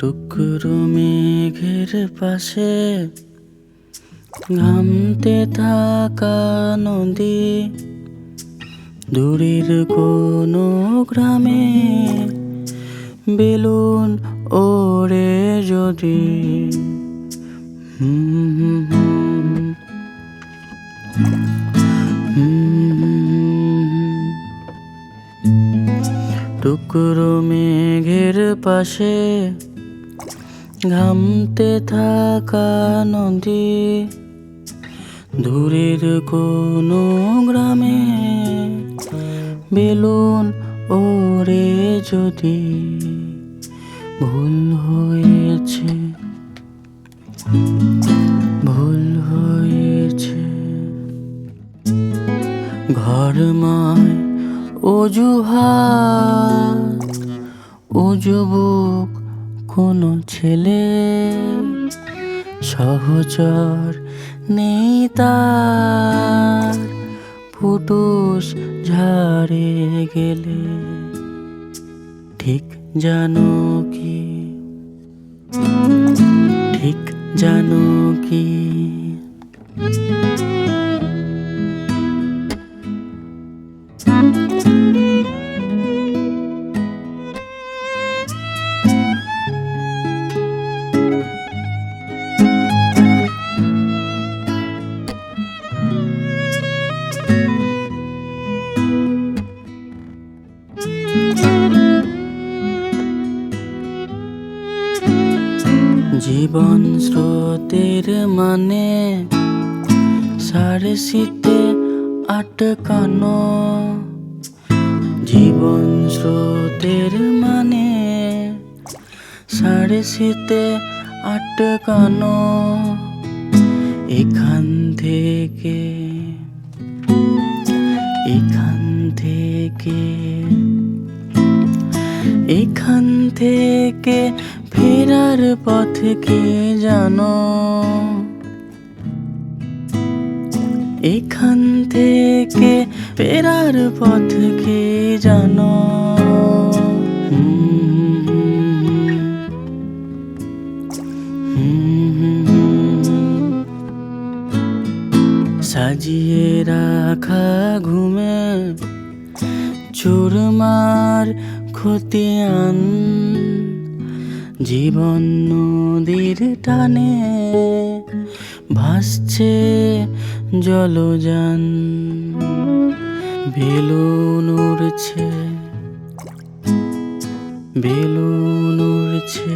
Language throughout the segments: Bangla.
টুকরো মেঘের পাশে ঘামতে থাকা নদী, দূরের কোনো গ্রামে বেলুন ওরে যদি। টুকরো মেঘের পাশে ঘামতে থাকা নদী, দূরের কোনো গ্রামে বেলুন ওরে যদি ভুল হয়েছে ভুল হয়েছে। ঘরময় অজুহাত অজুবুক কোনো ছেলে সহচর নেই তার। ফুটুস ঝাড়ে গেলে ঠিক জানো কি? ঠিক জানো কি? জীবন স্রোতের মানে সাড়ে শীতে আটকানো। জীবন স্রোতের মানে সাড়ে শীতে আটকানো। এখান থেকে এখান থেকে এখান থেকে ফেরার পথ কি জানো? এখান থেকে ফেরার পথ কি জানো? সাজিয়ে রাখা ঘুমে চুরমার খতিয়ান জীবন নদীর টানে ভাসছে জলযান, বেলুন উড়ছে বেলুন উড়ছে।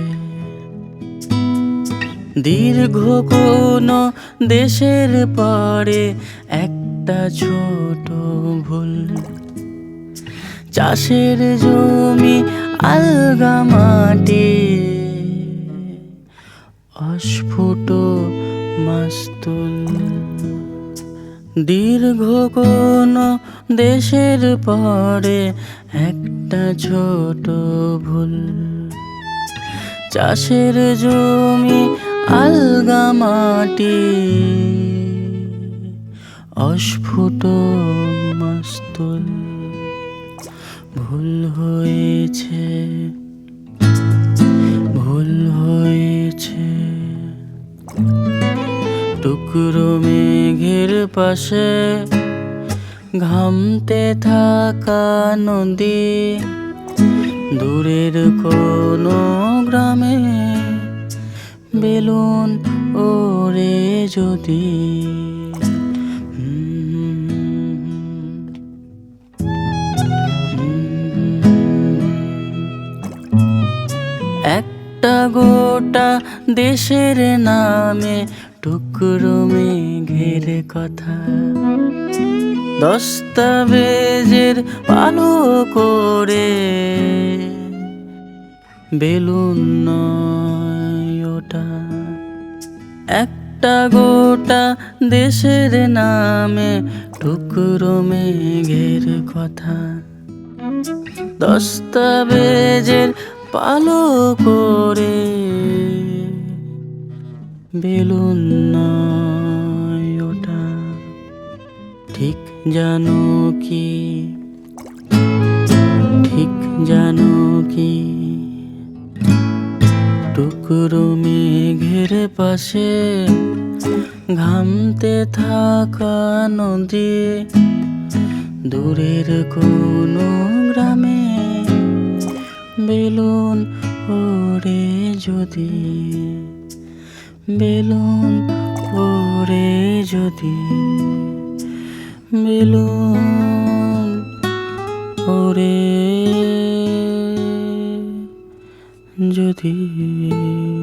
দীর্ঘ কোনো দেশের পরে একটা ছোট ভুল। চাষের জমি আলগা অস্ফুট মাস্তুল দীর্ঘ কোনো দেশের পরে একটা ছোট ভুল। চাষের জমি, আলগা মাটি। অস্ফুট মাস্তুল ভুল হয়েছে মেঘের পাশে ঘামতে থাকা নদী, দূরের কোনো গ্রামে বেলুন ওরে যদি। একটা গোটা দেশের নামে টুকরো মেঘের কথা। দস্তাবেজের আলো করে বেলুন নয় ওটা। একটা গোটা দেশের নামে টুকরো মেঘের কথা। দস্তাবেজের পালো করে বেলুন নয় ওটা। ঠিক জানো কি? ঠিক জানো কি? শুক্র মেঘের পাশে ঘামতে থাকা নদী, দূরের কোনো গ্রামে বেলুন ওরে যদি। বেলুন ওরে যদি বেলুন ওরে যদি।